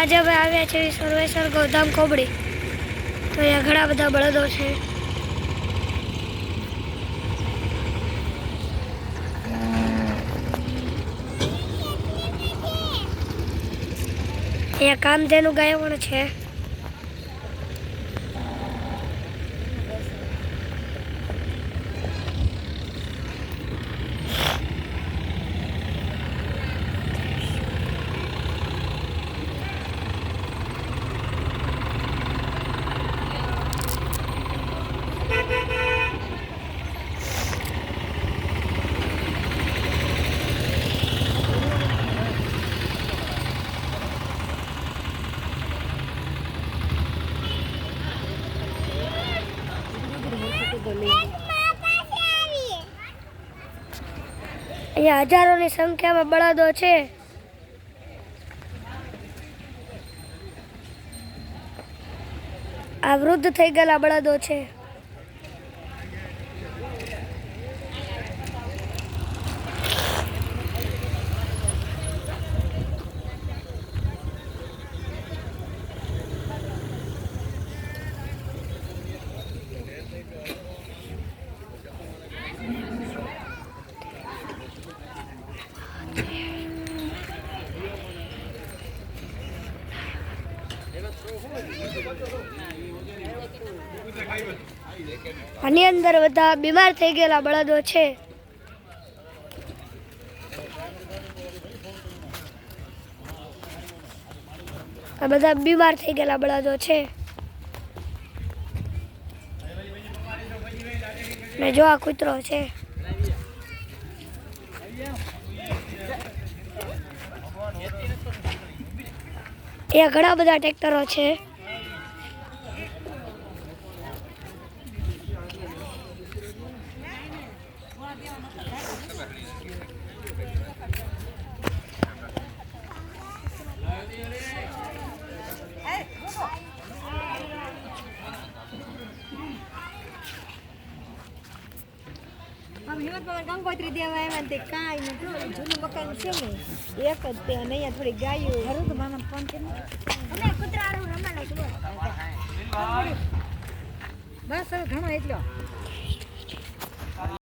આજે અમે આવ્યા છીએ સર્વેશ્વર ગૌધામ કોબડી. તો અહીંયા ઘણા બધા બળદો છે. અહીંયા કામધેનુ ગાય પણ છે. અહીંયા હજારોની સંખ્યામાં બળદો છે. આ વૃદ્ધ થઈ ગયેલા બળદો છે. આની અંદર બધા બીમાર થઈ ગયેલા બળદો છે. આ બધા બીમાર થઈ ગયેલા બળદો છે. ને જો આ કૂતરો છે. અહીંયા ઘણા બધા ટ્રેક્ટરો છે. આમ હિંમતમાં ગંગોત્રી દેવા આવ્યા તે કાંઈ નથી જૂનું મકાન છે ને એક જ તે અને અહીંયા થોડી ગાયો. હરું તો મામા ફોન કરી અને કૂતરા હારું રમાડે બસ હવે ઘણો એટલો.